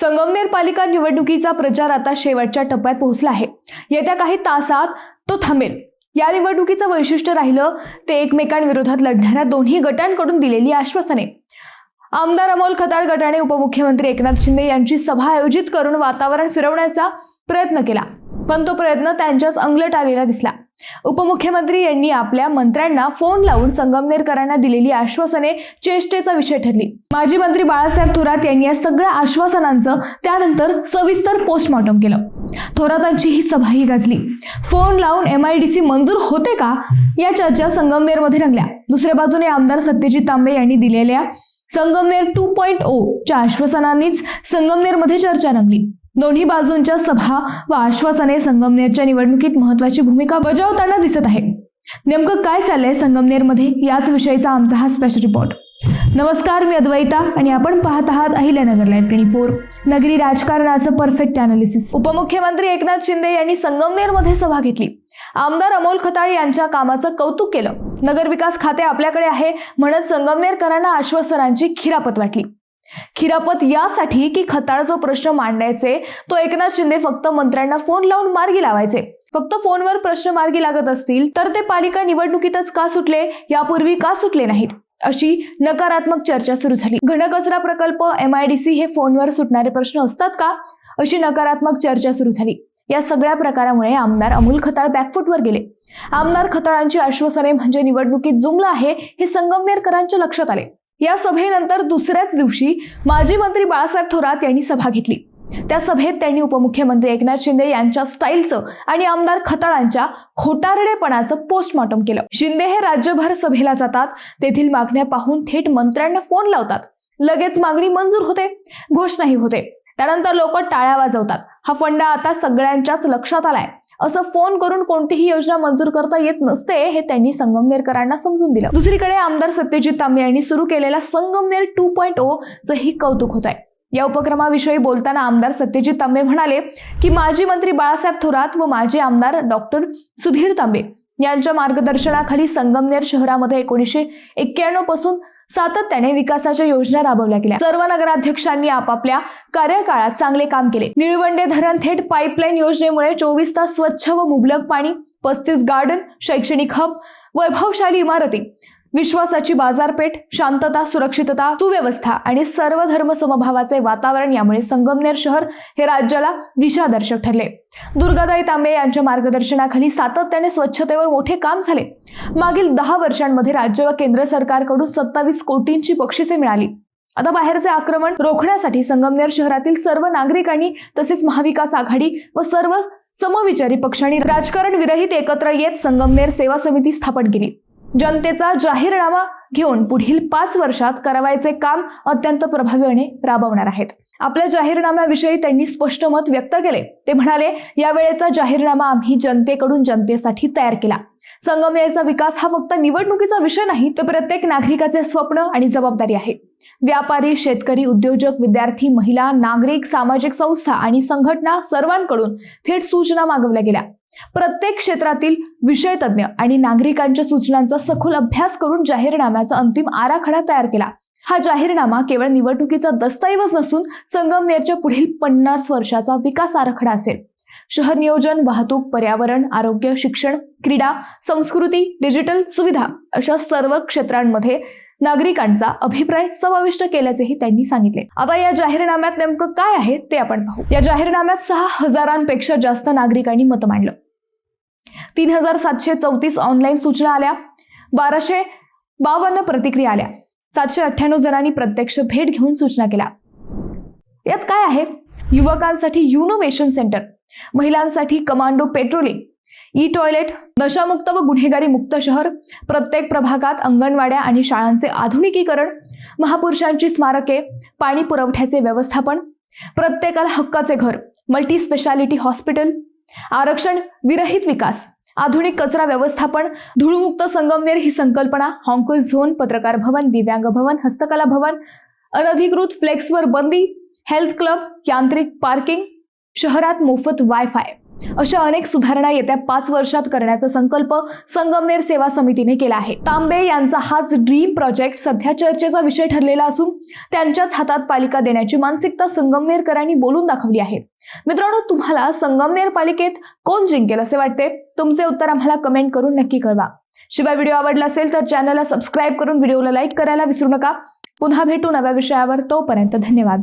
संगमनेर पालिका निवडणुकीचा प्रचार आता शेवटच्या टप्प्यात पोहोचला आहे. येत्या काही तासात तो थांबेल. या निवडणुकीचं वैशिष्ट्य राहिलं ते एकमेकांविरोधात लढणाऱ्या दोन्ही गटांकडून दिलेली आश्वासने. आमदार अमोल खताळ गटाने उपमुख्यमंत्री एकनाथ शिंदे यांची सभा आयोजित करून वातावरण फिरवण्याचा प्रयत्न केला. पण तो प्रयत्न त्यांच्याच अंगलट आलेला दिसला. उपमुख्यमंत्री यांनी आपल्या मंत्र्यांना फोन लावून संगमनेरकरांना दिलेली आश्वासने चेष्टेचा विषय ठरली. माजी मंत्री बाळासाहेब थोरात यांनी या सगळ्या आश्वासनांचं त्यानंतर सविस्तर पोस्टमॉर्टम केलं. थोरातांची ही सभाही गाजली. फोन लावून एम आय डी सी मंजूर होते का? या चर्चा संगमनेरमध्ये रंगल्या. दुसऱ्या बाजूने आमदार सत्यजित तांबे यांनी दिलेल्या संगमनेर टू पॉईंट ओ च्या आश्वासनांनीच संगमनेरमध्ये चर्चा रंगली. दोन्ही बाजूंच्या सभा व आश्वासने संगमनेरच्या निवडणुकीत महत्वाची भूमिका बजावताना दिसत आहे नेमकं काय चाललंय संगमनेरमध्ये? याच विषयीचा आमचा हा स्पेशल रिपोर्ट नमस्कार मी अद्वैता आणि आपण पाहत आहात अहिल्यानगर लाईव्ह ट्वेंटी फोर नगरी राजकारणाचं परफेक्ट अनालिसिस उपमुख्यमंत्री एकनाथ शिंदे यांनी संगमनेरमध्ये सभा घेतली. आमदार अमोल खताळ यांच्या कामाचं कौतुक केलं. नगरविकास खाते आपल्याकडे आहे म्हणत संगमनेरकरांना आश्वासनांची खिरापत वाटली. खिरापत यासाठी की खताळ जो प्रश्न मांडायचे तो एकनाथ शिंदे फक्त मंत्र्यांना फोन लावून मार्गी लावायचे. फक्त फोनवर प्रश्न मार्गी लागत असतील तर ते पालिका निवडणुकीतच का सुटले यापूर्वी का सुटले नाहीत? अशी नकारात्मक चर्चा सुरू झाली. घनकचरा प्रकल्प एम आय डी सी हे फोनवर सुटणारे प्रश्न असतात का? अशी नकारात्मक चर्चा सुरू झाली. या सगळ्या प्रकारामुळे आमदार अमोल खताळ बॅकफुटवर गेले. आमदार खताळांची आश्वासने म्हणजे निवडणुकीत जुमलं आहे हे संगमनेरकरांच्या लक्षात आले. या सभेनंतर दुसऱ्याच दिवशी माजी मंत्री बाळासाहेब थोरात यांनी सभा घेतली. त्या सभेत त्यांनी उपमुख्यमंत्री एकनाथ शिंदे यांच्या स्टाईलचं आणि आमदार खताळांच्या खोटारडेपणाचं पोस्टमॉर्टम केलं. शिंदे हे राज्यभर सभेला जातात तेथील मागण्या पाहून थेट मंत्र्यांना फोन लावतात. लगेच मागणी मंजूर होते घोषणाही होते. त्यानंतर लोक टाळ्या वाजवतात. हा फंडा आता सगळ्यांच्याच लक्षात आलाय. असं फोन करून कोणतीही योजना मंजूर करता येत नसते हे त्यांनी संगमनेरकरांना समजून दिलं. दुसरीकडे आमदार सत्यजित तांबे यांनी सुरू केलेल्या संगमनेर टू पॉईंट ओ चंही कौतुक होत आहे या उपक्रमाविषयी बोलताना आमदार सत्यजित तांबे म्हणाले की माजी मंत्री बाळासाहेब थोरात व माजी आमदार डॉक्टर सुधीर तांबे यांच्या मार्गदर्शनाखाली संगमनेर शहरामध्ये एकोणीसशे एक्क्याण्णवपासून सातत्याने विकासाच्या योजना राबवल्या गेल्या. सर्व नगराध्यक्षांनी आपापल्या कार्यकाळात चांगले काम केले. निळवंडे धरण थेट पाईपलाईन योजनेमुळे चोवीस तास स्वच्छ व मुबलक पाणी पस्तीस गार्डन शैक्षणिक हब वैभवशाली इमारती विश्वासाची बाजारपेठ शांतता सुरक्षितता सुव्यवस्था आणि सर्व धर्म समभावाचे वातावरण यामुळे संगमनेर शहर हे राज्याला दिशादर्शक ठरले. दुर्गादाई तांबे यांच्या मार्गदर्शनाखाली सातत्याने स्वच्छतेवर मोठे काम झाले. मागील दहा वर्षांमध्ये राज्य व केंद्र सरकारकडून सत्तावीस कोटींची बक्षिसे मिळाली. आता बाहेरचे आक्रमण रोखण्यासाठी संगमनेर शहरातील सर्व नागरिकांनी तसेच महाविकास आघाडी व सर्व समविचारी पक्षांनी राजकारण विरहित एकत्र येत संगमनेर सेवा समिती स्थापन केली. जनतेचा जाहीरनामा घेऊन पुढील पाच वर्षात करावायचे काम अत्यंत प्रभावीपणे राबवणार आहेत. आपल्या जाहीरनाम्याविषयी त्यांनी स्पष्ट मत व्यक्त केले. ते म्हणाले यावेळेचा जाहीरनामा आम्ही जनतेकडून जनतेसाठी तयार केला. संगमनेरचा विकास हा फक्त निवडणुकीचा विषय नाही तर प्रत्येक नागरिकाचे स्वप्न आणि जबाबदारी आहे. व्यापारी शेतकरी उद्योजक विद्यार्थी महिला नागरिक सामाजिक संस्था आणि संघटना सर्वांकडून थेट सूचना मागवल्या गेल्या. प्रत्येक क्षेत्रातील विषय तज्ज्ञ आणि नागरिकांच्या सूचनांचा सखोल अभ्यास करून जाहीरनाम्याचा अंतिम आराखडा तयार केला. हा जाहीरनामा केवळ निवडणुकीचा दस्तऐवज नसून संगमनेरच्या पुढील पन्नास वर्षाचा विकास आराखडा असेल. शहर नियोजन वाहतूक पर्यावरण आरोग्य शिक्षण क्रीडा संस्कृती डिजिटल सुविधा अशा सर्व क्षेत्रांमध्ये नागरिकांचा अभिप्राय समाविष्ट केल्याचेही त्यांनी सांगितले. आता या जाहीरनाम्यात नेमकं काय आहे ते आपण पाहू. या जाहीरनाम्यात सहा हजारांपेक्षा जास्त नागरिकांनी मत मांडलं. तीन हजार सातशे चौतीस ऑनलाईन सूचना आल्या. बाराशे बावन्न प्रतिक्रिया आल्या. सातशे अठ्ठ्याण्णव जणांनी प्रत्यक्ष भेट घेऊन सूचना केल्या. यात काय आहे? युवकांसाठी युनोव्हेशन सेंटर. महिलांसाठी कमांडो पेट्रोलिंग ई टॉयलेट नशामुक्त व गुन्हेगारी मुक्त शहर प्रत्येक प्रभागात अंगणवाड्या आणि शाळांचे आधुनिकीकरण महापुरुषांची स्मारके पाणी पुरवठ्याचे व्यवस्थापन प्रत्येकाला हक्काचे घर मल्टी स्पेशालिटी हॉस्पिटल आरक्षण विरहित विकास आधुनिक कचरा व्यवस्थापन धूळमुक्त संगमनेर ही संकल्पना हॉंगकोर झोन पत्रकार भवन दिव्यांग भवन हस्तकला भवन अनधिकृत फ्लेक्सवर बंदी हेल्थ क्लब यांत्रिक पार्किंग शहरात मोफत वायफाय अशा अनेक सुधारणा येत्या पाच वर्षात करण्याचा संकल्प संगमनेर सेवा समितीने केला आहे. तांबे यांचा हाच ड्रीम प्रोजेक्ट सध्या चर्चेचा विषय ठरलेला असून त्यांच्याच हातात पालिका देण्याची मानसिकता संगमनेरकरांनी बोलून दाखवली आहे. मित्रांनो तुम्हाला संगमनेर पालिकेत कोण जिंकेल असे वाटते? तुमचे उत्तर आम्हाला कमेंट करून नक्की कळवा. शिवाय व्हिडिओ आवडला असेल तर चॅनलला सबस्क्राईब करून व्हिडिओला लाईक करायला विसरू नका. पुन्हा भेटू नव्या विषयावर. तोपर्यंत धन्यवाद.